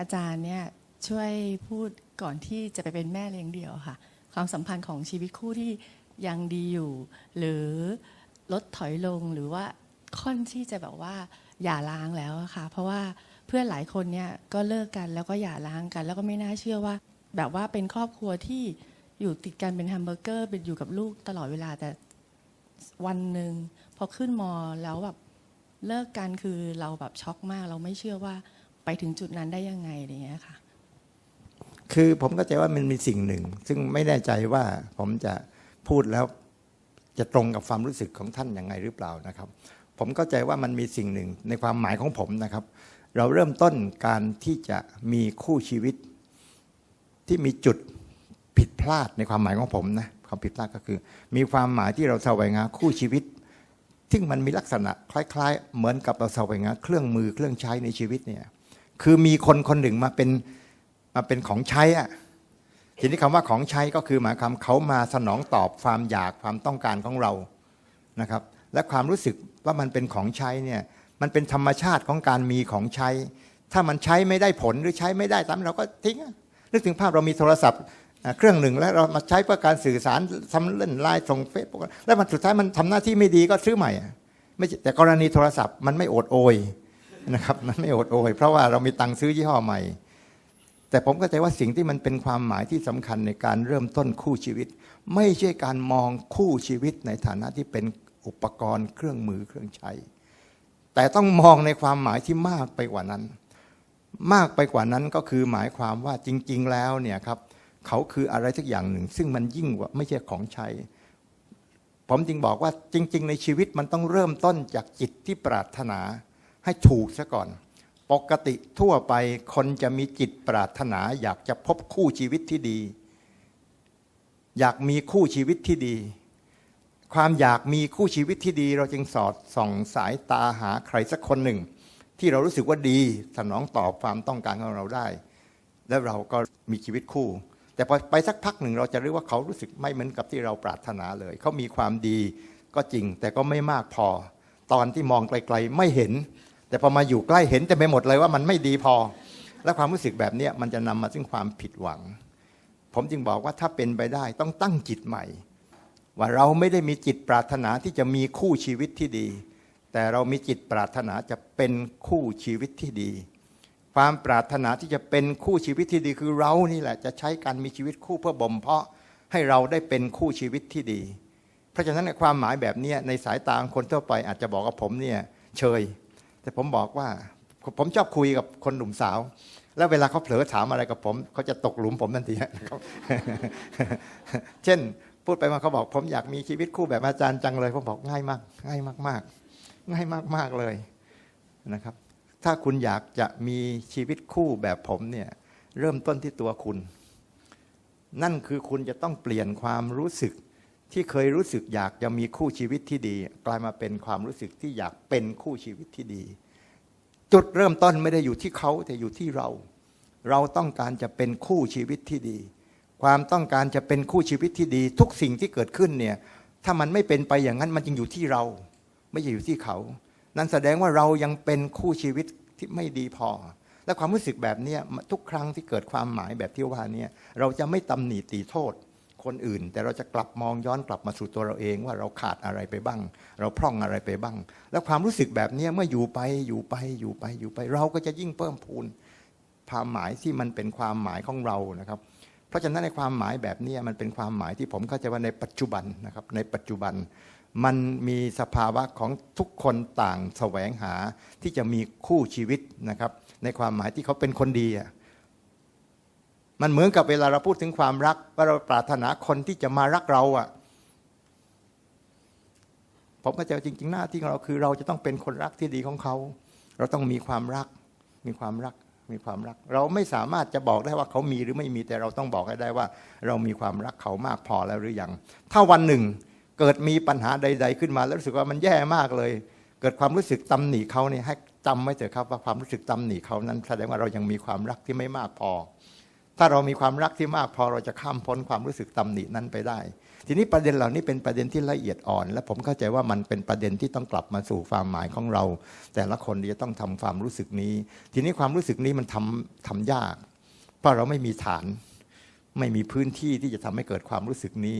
อาจารย์เนี่ยช่วยพูดก่อนที่จะไปเป็นแม่เลี้ยงเดี่ยวค่ะ ความสัมพันธ์ของชีวิตคู่ที่ยังดีอยู่ หรือลดถอยลงหรือว่าค่อนที่จะแบบว่าหย่าร้างแล้วอะค่ะ เพราะว่าเพื่อนหลายคนเนี่ยก็เลิกกันแล้วก็หย่าร้างกัน แล้วก็ไม่น่าเชื่อว่า แบบว่าเป็นครอบครัวที่อยู่ติดกันเป็นแฮมเบอร์เกอร์เป็นอยู่กับลูกตลอดเวลาแต่วันหนึ่งพอขึ้นมอแล้วแบบเลิกกันคือเราแบบช็อกมาก เราไม่เชื่อว่า ถึงจุดนั้นได้ยังไงอะไรอย่างเงี้ยค่ะ คือผมก็ใจว่ามันมีสิ่งหนึ่ง ซึ่งไม่แน่ใจว่าผมจะพูดแล้วจะตรงกับความรู้สึกของท่านยังไงหรือเปล่านะครับ ผมเข้าใจว่ามันมีสิ่งหนึ่งในความหมายของผมนะครับ เราเริ่มต้นการที่จะมีคู่ชีวิตที่มีจุดผิดพลาดในความหมายของผมนะความผิดพลาดก็คือ มีความหมายที่เราแสวงหาคู่ชีวิต ซึ่งมันมีลักษณะคล้าย ๆ เหมือนกับเราแสวงหาเครื่องมือเครื่องใช้ในชีวิตเนี่ย คือมีคนคนหนึ่งมาเป็นมาเป็นของใช้อะทีนี้คำว่าของใช้ก็คือหมายความเขามาสนองตอบความอยากความต้องการของเรานะครับ และความรู้สึกว่ามันเป็นของใช้เนี่ยมันเป็นธรรมชาติของการมีของใช้ ถ้ามันใช้ไม่ได้ผลหรือใช้ไม่ได้ตามเราก็ทิ้งนึกถึงภาพเรามีโทรศัพท์เครื่องหนึ่งแล้วเรามาใช้เพื่อการสื่อสารทำเล่นไลน์ส่งเฟซบุ๊กแล้วมันสุดท้ายมันทำหน้าที่ไม่ดีก็ซื้อใหม่ไม่แต่กรณีโทรศัพท์มันไม่โอดโอย นะครับมันไม่โอดโอยเพราะว่าเรามีตังค์ซื้อยี่ห้อใหม่ แต่ผมก็ใจว่าสิ่งที่มันเป็นความหมายที่สำคัญในการเริ่มต้นคู่ชีวิต ไม่ใช่การมองคู่ชีวิตในฐานะที่เป็นอุปกรณ์เครื่องมือเครื่องใช้ แต่ต้องมองในความหมายที่มากไปกว่านั้น มากไปกว่านั้นก็คือหมายความว่าจริง ๆ แล้วเนี่ยครับเขาคืออะไรสักอย่างหนึ่ง ซึ่งมันยิ่งกว่าไม่ใช่ของใช้ผมจึงบอกว่าจริง ๆ ในชีวิตมันต้องเริ่มต้นจากจิตที่ปรารถนา ให้ถูกซะก่อน ปกติทั่วไปคนจะมีจิตปรารถนา อยากจะพบคู่ชีวิตที่ดี อยากมีคู่ชีวิตที่ดี ความอยากมีคู่ชีวิตที่ดี เราจึงสอดส่องสายตาหาใครสักคนหนึ่ง ที่เรารู้สึกว่าดีสนองตอบความต้องการของเราได้ แล้วเราก็มีชีวิตคู่แต่พอไปสักพักหนึ่งเราจะรู้ว่าเขารู้สึกไม่เหมือนกับที่เราปรารถนาเลย เขามีความดีก็จริง แต่ก็ไม่มากพอ ตอนที่มองไกลๆไม่เห็น แต่พอมาอยู่ใกล้เห็นแต่ไปหมดเลยว่ามันไม่ดีพอ และความรู้สึกแบบนี้มันจะนำมาซึ่งความผิดหวัง ผมจึงบอกว่าถ้าเป็นไปได้ต้องตั้งจิตใหม่ ว่าเราไม่ได้มีจิตปรารถนาที่จะมีคู่ชีวิตที่ดี แต่เรามีจิตปรารถนาจะเป็นคู่ชีวิตที่ดี ความปรารถนาที่จะเป็นคู่ชีวิตที่ดี คือเรานี่แหละจะใช้การมีชีวิตคู่เพื่อบ่มเพาะให้เราได้เป็นคู่ชีวิตที่ดี เพราะฉะนั้นในความหมายแบบนี้ในสายตาคนทั่วไปอาจจะบอกว่าผมเนี่ยเชย แต่ผมบอกว่า ผมชอบคุยกับคนหนุ่มสาว แล้วเวลาเขาเผลอถามอะไรกับผมเขาจะตกหลุมผมทันทีนะครับเช่น พูดไปมาเขาบอก ผมอยากมีชีวิตคู่แบบอาจารย์จังเลย ผมบอกง่ายมาก ง่ายมากๆ ง่ายมากๆเลยนะครับ ถ้าคุณอยากจะมีชีวิตคู่แบบผมเนี่ย เริ่มต้นที่ตัวคุณ นั่นคือคุณจะต้องเปลี่ยนความรู้สึก ที่เคยรู้สึกอยากจะมีคู่ชีวิตที่ดี กลายมาเป็นความรู้สึกที่อยากเป็นคู่ชีวิตที่ดี จุดเริ่มต้นไม่ได้อยู่ที่เขาแต่อยู่ที่เรา เราต้องการจะเป็นคู่ชีวิตที่ดี ความต้องการจะเป็นคู่ชีวิตที่ดี ทุกสิ่งที่เกิดขึ้นเนี่ยถ้ามันไม่เป็นไปอย่างนั้นมันจึงอยู่ที่เรา ไม่ใช่อยู่ที่เขา นั่นแสดงว่าเรายังเป็นคู่ชีวิตที่ไม่ดีพอ และความรู้สึกแบบนี้ทุกครั้งที่เกิดความหมายแบบที่ว่านี่ยเราจะไม่ตำหนิตีโทษ คนอื่น แต่เราจะกลับมองย้อนกลับมาสู่ตัวเราเองว่าเราขาดอะไรไปบ้าง เราพร่องอะไรไปบ้าง แล้วความรู้สึกแบบนี้เมื่ออยู่ไปอยู่ไปอยู่ไปอยู่ไป เราก็จะยิ่งเพิ่มพูนความหมายที่มันเป็นความหมายของเรานะครับ เพราะฉะนั้นในความหมายแบบนี้มันเป็นความหมายที่ผมเข้าใจว่าในปัจจุบันนะครับในปัจจุบันมันมีสภาวะของทุกคนต่างแสวงหาที่จะมีคู่ชีวิตนะครับ ในความหมายที่เขาเป็นคนดีอะ มันเหมือนกับเวลาเราพูดถึงความรัก ว่าเราปรารถนาคนที่จะมารักเราอะผมก็จะจริง ๆ หน้าที่ของเราคือ เราจะต้องเป็นคนรักที่ดีของเขา เราต้องมีความรัก มีความรัก มีความรัก เราไม่สามารถจะบอกได้ว่าเขามีหรือไม่มีแต่เราต้องบอกให้ได้ว่า เรามีความรักเขามากพอแล้วหรือยัง ถ้าวันหนึ่งเกิดมีปัญหาใด ๆ ขึ้นมา แล้วรู้สึกว่ามันแย่มากเลย เกิดความรู้สึกตำหนิเขาเนี่ยให้จำไว้เถอะครับว่าความรู้สึกตำหนิเขานั้นแสดงว่าเรายังมีความรักที่ไม่มากพอ ถ้าเรามีความรักที่มากพอเราจะข้ามพ้นความรู้สึกตำหนินั้นไปได้ ทีนี้ประเด็นเหล่านี้เป็นประเด็นที่ละเอียดอ่อน และผมเข้าใจว่ามันเป็นประเด็นที่ต้องกลับมาสู่ความหมายของเรา แต่ละคนจะต้องทำความรู้สึกนี้ ทีนี้ความรู้สึกนี้มันทำทำยาก เพราะเราไม่มีฐาน ไม่มีพื้นที่ที่จะทำให้เกิดความรู้สึกนี้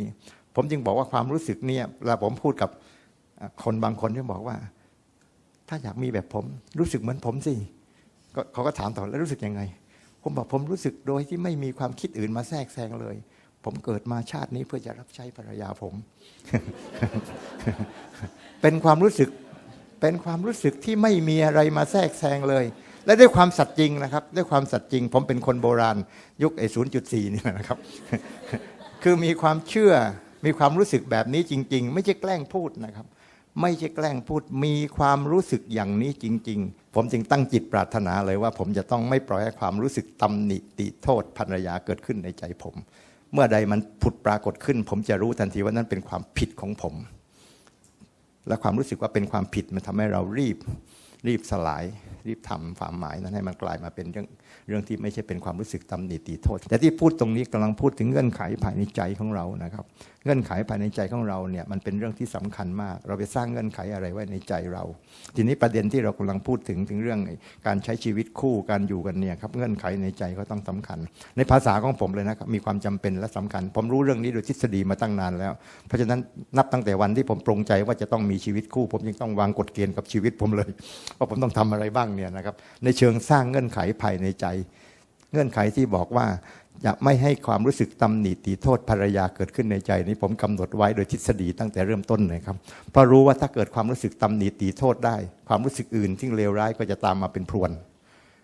ผมจึงบอกว่าความรู้สึกเนี่ยเวลาผมพูดกับคนบางคนที่บอกว่า ถ้าอยากมีแบบผม รู้สึกเหมือนผมสิเขาก็ถามต่อแล้วรู้สึกยังไง ผมบอกผมรู้สึกโดยที่ไม่มีความคิดอื่นมาแทรกแซงเลย ผมเกิดมาชาตินี้เพื่อจะรับใช้ภรรยาผม เป็นความรู้สึกเป็นความรู้สึกที่ไม่มีอะไรมาแทรกแซงเลย และด้วยความสัตย์จริงนะครับ ด้วยความสัตย์จริง ผมเป็นคนโบราณ ยุคไอ้ศูนย์จุดสี่นี่นะครับ คือมีความเชื่อมีความรู้สึกแบบนี้จริง ๆ ไม่ใช่แกล้งพูดนะครับ ไม่ใช่แกล้งพูดมีความรู้สึกอย่างนี้จริง ๆ ผมจึงตั้งจิตปรารถนาเลยว่า ผมจะต้องไม่ปล่อยให้ความรู้สึกตำหนิติโทษภรรยาเกิดขึ้นในใจผม เมื่อใดมันผุดปรากฏขึ้น ผมจะรู้ทันทีว่านั่นเป็นความผิดของผม และความรู้สึกว่าเป็นความผิดมันทำให้เรารีบรีบสลาย รีบทำความหมายนั้นให้มันกลายมาเป็นเรื่องเรื่องที่ไม่ใช่เป็นความรู้สึกตำหนิตีโทษ แต่ที่พูดตรงนี้กำลังพูดถึงเงื่อนไขภายในใจของเรานะครับ เงื่อนไขภายในใจของเราเนี่ยมันเป็นเรื่องที่สำคัญมาก เราไปสร้างเงื่อนไขอะไรไว้ในใจเรา ทีนี้ประเด็นที่เรากำลังพูดถึงถึงเรื่องการใช้ชีวิตคู่การอยู่กันเนี่ยครับเงื่อนไขในใจก็ต้องสำคัญ ในภาษาของผมเลยนะครับมีความจำเป็นและสำคัญ ผมรู้เรื่องนี้โดยทฤษฎีมาตั้งนานแล้ว เพราะฉะนั้นนับตั้งแต่วันที่ผมปรงใจว่าจะต้องมีชีวิตคู่ ผมยังต้องวางกฎเกณฑ์กับชีวิตผมเลยว่าผมต้องทำอะไรบ้างเนี่ยนะครับในเชิงสร้างเงื่อนไขภายในใจ เงื่อนไขที่บอกว่าจะไม่ให้ความรู้สึกตำหนิตีโทษภรรยาเกิดขึ้นในใจนี้ผมกำหนดไว้โดยทฤษฎีตั้งแต่เริ่มต้นเลยครับ เพราะรู้ว่าถ้าเกิดความรู้สึกตำหนิตีโทษได้ ความรู้สึกอื่นที่เลวร้ายก็จะตามมาเป็นพรวน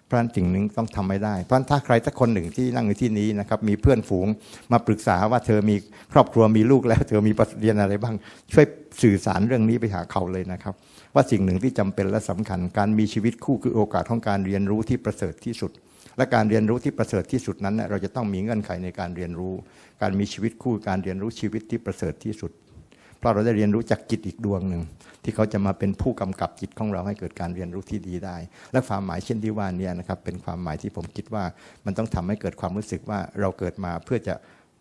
เพราะนั้นสิ่งหนึ่งต้องทำไม่ได้ เพราะนั้นถ้าใครสักคนหนึ่งที่นั่งอยู่ที่นี้นะครับมีเพื่อนฝูงมาปรึกษาว่าเธอมีครอบครัวมีลูกแล้ว เธอมีบทเรียนอะไรบ้าง ช่วยสื่อสารเรื่องนี้ไปหาเขาเลยนะครับ ว่าสิ่งหนึ่งที่จำเป็นและสำคัญ การมีชีวิตคู่คือโอกาสของการเรียนรู้ที่ประเสริฐที่สุด และการเรียนรู้ที่ประเสริฐที่สุดนั้น เราจะต้องมีเงื่อนไขในการเรียนรู้ การมีชีวิตคู่การเรียนรู้ชีวิตที่ประเสริฐที่สุด เพราะเราได้เรียนรู้จากจิตอีกดวงหนึ่งที่เขาจะมาเป็นผู้กำกับจิตของเราให้เกิดการเรียนรู้ที่ดีได้ และความหมายเช่นที่ว่านี้นะครับเป็นความหมายที่ผมคิดว่ามันต้องทำให้เกิดความรู้สึกว่าเราเกิดมาเพื่อจะ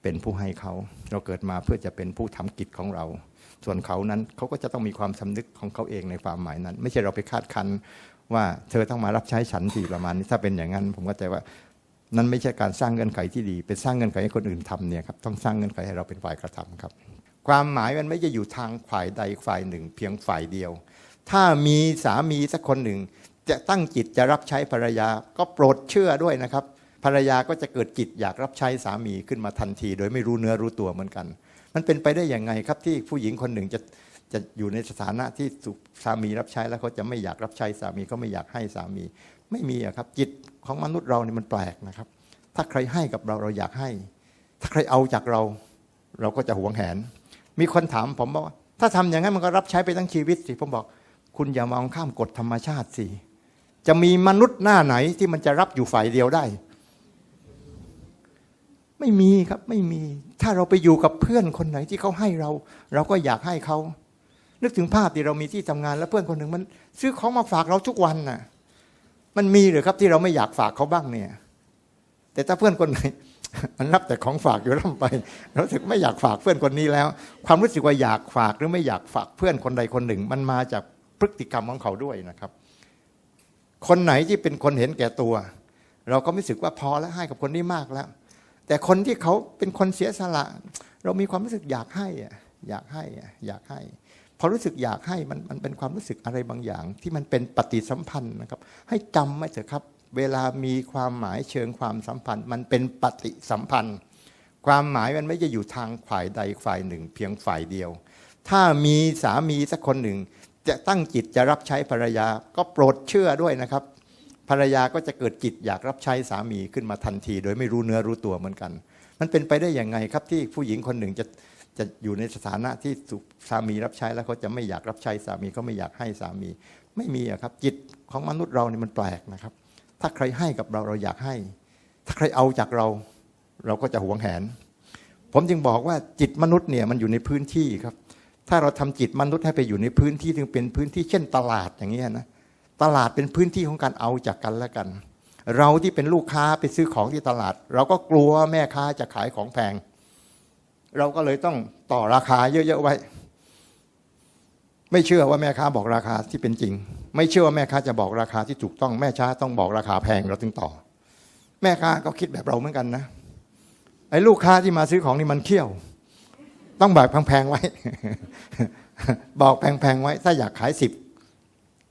เป็นผู้ให้เขา เราเกิดมาเพื่อจะเป็นผู้ทำกิจของเรา ส่วนเขานั้นเขาก็จะต้องมีความสำนึกของเขาเองในความหมายนั้น ไม่ใช่เราไปคาดคันว่าเธอต้องมารับใช้ฉันสิประมาณนี้ถ้าเป็นอย่างนั้น ผมก็ใจว่านั้นไม่ใช่การสร้างเงื่อนไขที่ดี เป็นสร้างเงื่อนไขให้คนอื่นทำเนี่ยครับต้องสร้างเงื่อนไขให้เราเป็นฝ่ายกระทำครับ ความหมายมันไม่จะอยู่ทางฝ่ายใดฝ่ายหนึ่ง เพียงฝ่ายเดียว ถ้ามีสามีสักคนหนึ่ง จะตั้งจิตจะรับใช้ภรรยา ก็โปรดเชื่อด้วยนะครับ ภรรยาก็จะเกิดจิตอยากรับใช้สามีขึ้นมาทันที โดยไม่รู้เนื้อรู้ตัวเหมือนกัน มันเป็นไปได้อยังไงครับที่ผู้หญิงคนหนึ่งจะจะอยู่ในสถานะที่สามีรับใช้แล้วเขาจะไม่อยากรับใช้สามีเขาไม่อยากให้สามี ไม่มีอะครับ จิตของมนุษย์เราเนี่ยมันแปลกนะครับ ถ้าใครให้กับเราเราอยากให้ ถ้าใครเอาจากเรา เราก็จะหวงแหน มีคนถามผมบอกว่า ถ้าทำอย่างนั้นมันก็รับใช้ไปทั้งชีวิตสิผมบอก คุณอย่ามองข้ามกฎธรรมชาติสิจะมีมนุษย์หน้าไหนที่มันจะรับอยู่ฝ่ายเดียวได้ ไม่มีครับไม่มี ถ้าเราไปอยู่กับเพื่อนคนไหนที่เขาให้เรา เราก็อยากให้เขา นึกถึงภาพที่เรามีที่ทำงานแล้วเพื่อนคนหนึ่งมัน ซื้อของมาฝากเราทุกวันน่ะ มันมีหรือครับที่เราไม่อยากฝากเขาบ้างเนี่ย แต่ถ้าเพื่อนคนไหนมันรับแต่ของฝากอยู่ร่ำไปเรารู้สึกไม่อยากฝากเพื่อนคนนี้แล้ว ความรู้สึกว่าอยากฝากหรือไม่อยากฝากเพื่อนคนใดคนหนึ่ง มันมาจากพฤติกรรมของเขาด้วยนะครับ คนไหนที่เป็นคนเห็นแก่ตัว เราก็ไม่รู้สึกว่าพอแล้วให้กับคนนี้มากแล้ว แต่คนที่เขาเป็นคนเสียสละ เรามีความรู้สึกอยากให้อะอยากให้อะอยากให้พอรู้สึกอยากให้มันมันเป็นความรู้สึกอะไรบางอย่าง ที่มันเป็นปฏิสัมพันธ์นะครับ ให้จำไว้เถอะครับ เวลามีความหมายเชิงความสัมพันธ์ มันเป็นปฏิสัมพันธ์ ความหมายมันไม่จะอยู่ทางฝ่ายใดฝ่ายหนึ่ง เพียงฝ่ายเดียว ถ้ามีสามีสักคนหนึ่ง จะตั้งจิตจะรับใช้ภรรยา ก็โปรดเชื่อด้วยนะครับ ภรรยาก็จะเกิดจิตอยากรับใช้สามีขึ้นมาทันที โดยไม่รู้เนื้อรู้ตัวเหมือนกัน มันเป็นไปได้อยังไงครับที่ผู้หญิงคนหนึ่งจะจะอยู่ในสถานะที่สามีรับใช้แล้วเขาจะไม่อยากรับใช้สามีเขาไม่อยากให้สามี ไม่มีอะครับ จิตของมนุษย์เราเนี่ยมันแปลกนะครับ ถ้าใครให้กับเราเราอยากให้ ถ้าใครเอาจากเรา เราก็จะหวงแหน ผมจึงบอกว่าจิตมนุษย์เนี่ยมันอยู่ในพื้นที่ครับ ถ้าเราทำจิตมนุษย์ให้ไปอยู่ในพื้นที่ที่เป็นพื้นที่เช่นตลาดอย่างเงี้ยนะ ตลาดเป็นพื้นที่ของการเอาจากกันและกัน เราที่เป็นลูกค้าไปซื้อของที่ตลาด เราก็กลัวแม่ค้าจะขายของแพง เราก็เลยต้องต่อราคาเยอะๆไว้ ไม่เชื่อว่าแม่ค้าบอกราคาที่เป็นจริง ไม่เชื่อว่าแม่ค้าจะบอกราคาที่ถูกต้องแม่ค้าต้องบอกราคาแพงเราถึงต่อ แม่ค้าก็คิดแบบเราเหมือนกันนะไอ้ลูกค้าที่มาซื้อของนี่มันเขี้ยว ต้องบอกแพงๆไว้ บอกแพงๆไว้ ถ้าอยากขายสิบ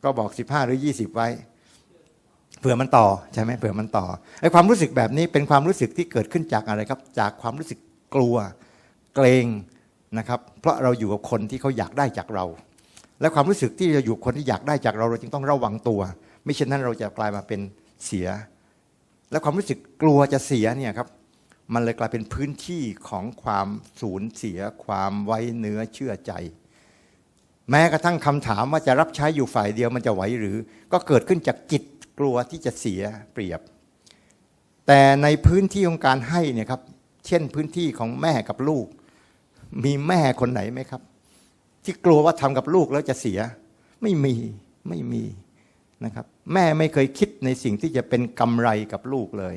ก็บอกสิบห้าหรือยี่สิบไว้ เผื่อมันต่อใช่ไหมเผื่อมันต่อไอ้ความรู้สึกแบบนี้เป็นความรู้สึกที่เกิดขึ้นจากอะไรครับ จากความรู้สึกกลัวเกรงนะครับ เพราะเราอยู่กับคนที่เขาอยากได้จากเรา และความรู้สึกที่เราอยู่คนที่อยากได้จากเราเราจึงต้องระวังตัว ไม่เช่นนั้นเราจะกลายมาเป็นเสีย และความรู้สึกกลัวจะเสียเนี่ยครับมันเลยกลายเป็นพื้นที่ของความสูญเสีย ความไว้เนื้อเชื่อใจ แม้กระทั่งคำถามว่าจะรับใช้อยู่ฝ่ายเดียวมันจะไหวหรือ ก็เกิดขึ้นจากจิตกลัวที่จะเสียเปรียบ แต่ในพื้นที่ของการให้เนี่ยครับ เช่นพื้นที่ของแม่กับลูก มีแม่คนไหนไหมครับ ที่กลัวว่าทำกับลูกแล้วจะเสีย ไม่มีไม่มีนะครับ แม่ไม่เคยคิดในสิ่งที่จะเป็นกำไรกับลูกเลย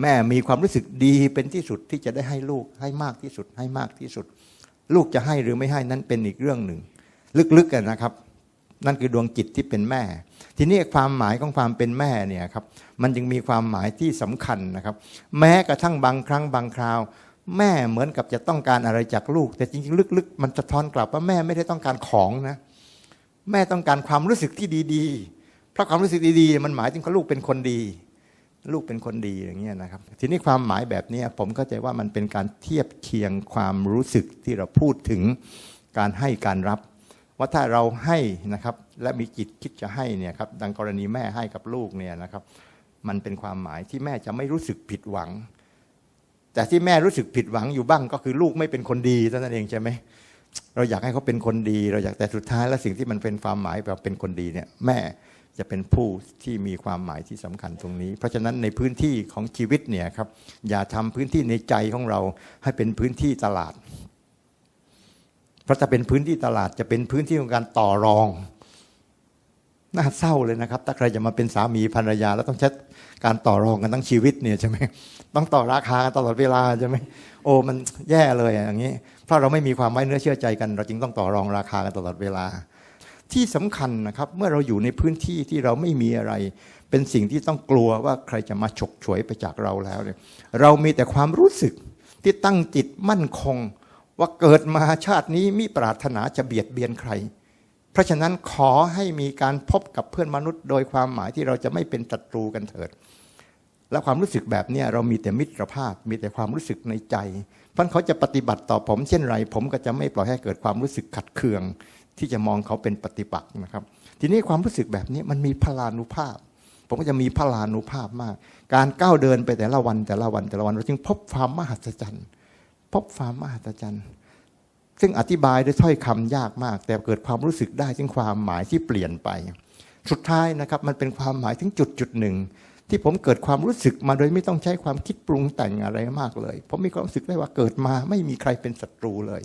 แม่มีความรู้สึกดีเป็นที่สุดที่จะได้ให้ลูกให้มากที่สุดให้มากที่สุด ลูกจะให้หรือไม่ให้นั้นเป็นอีกเรื่องหนึ่ง ลึกๆกันนะครับ นั่นคือดวงจิตที่เป็นแม่ ทีนี้ความหมายของความเป็นแม่เนี่ยครับมันจึงมีความหมายที่สำคัญนะครับ แม้กระทั่งบางครั้งบางคราว แม่เหมือนกับจะต้องการอะไรจากลูก แต่จริงๆ ลึกๆ มันสะท้อนกลับว่าแม่ไม่ได้ต้องการของนะแม่ต้องการความรู้สึกที่ดีๆ เพราะความรู้สึกดีๆ มันหมายถึงว่าลูกเป็นคนดี ลูกเป็นคนดีอย่างเงี้ยนะครับ ทีนี้ความหมายแบบนี้ผมเข้าใจว่ามันเป็นการเทียบเคียงความรู้สึกที่เราพูดถึงการให้การรับ ว่าถ้าเราให้นะครับและมีจิตคิดจะให้เนี่ยครับดังกรณีแม่ให้กับลูกเนี่ยนะครับ มันเป็นความหมายที่แม่จะไม่รู้สึกผิดหวัง แต่ที่แม่รู้สึกผิดหวังอยู่บ้างก็คือลูกไม่เป็นคนดีเท่านั้นเองใช่ไหมเราอยากให้เขาเป็นคนดี เราอยากแต่สุดท้ายแล้วสิ่งที่มันเป็นความหมายแบบเป็นคนดีเนี่ยแม่จะเป็นผู้ที่มีความหมายที่สำคัญตรงนี้ เพราะฉะนั้นในพื้นที่ของชีวิตเนี่ยครับอย่าทำพื้นที่ในใจของเราให้เป็นพื้นที่ตลาด ราะถ้าเป็นพื้นที่ตลาดจะเป็นพื้นที่ของการต่อรอง น่าเศร้าเลยนะครับ ถ้าใครจะมาเป็นสามีภรรยา แล้วต้องใช้การต่อรองกันทั้งชีวิตเนี่ยใช่ไหมต้องต่อราคากันตลอดเวลาใช่ไหมโอ้มันแย่เลยอย่างนี้ เพราะเราไม่มีความไว้เนื้อเชื่อใจกัน เราจึงต้องต่อรองราคากันตลอดเวลา ที่สำคัญนะครับ เมื่อเราอยู่ในพื้นที่ที่เราไม่มีอะไร เป็นสิ่งที่ต้องกลัวว่าใครจะมาฉกฉวยไปจากเราแล้วเนี่ยเรามีแต่ความรู้สึกที่ตั้งจิตมั่นคง ว่าเกิดมาชาตินี้มิปรารถนาจะเบียดเบียนใคร เพราะฉะนั้นขอให้มีการพบกับเพื่อนมนุษย์โดยความหมายที่เราจะไม่เป็นศัตรูกันเถิด และความรู้สึกแบบนี้เรามีแต่มิตรภาพ มีแต่ความรู้สึกในใจ เพราะเขาจะปฏิบัติต่อผมเช่นไร ผมก็จะไม่ปล่อยให้เกิดความรู้สึกขัดเคือง ที่จะมองเขาเป็นปฏิปักษ์นะครับ ทีนี้ความรู้สึกแบบนี้มันมีพลานุภาพผมก็จะมีพลานุภาพมาก การก้าวเดินไปแต่ละวันแต่ละวันแต่ละวัน เราจึงพบความมหัศจรรย์ พบความมหัศจรรย์ซึ่งอธิบายด้วยถ้อยคำยากมาก แต่เกิดความรู้สึกได้ถึงความหมายที่เปลี่ยนไป สุดท้ายนะครับมันเป็นความหมายถึงจุดจุดหนึ่ง ที่ผมเกิดความรู้สึกมาโดยไม่ต้องใช้ความคิดปรุงแต่งอะไรมากเลย ผมมีความรู้สึกได้ว่าเกิดมาไม่มีใครเป็นศัตรูเลย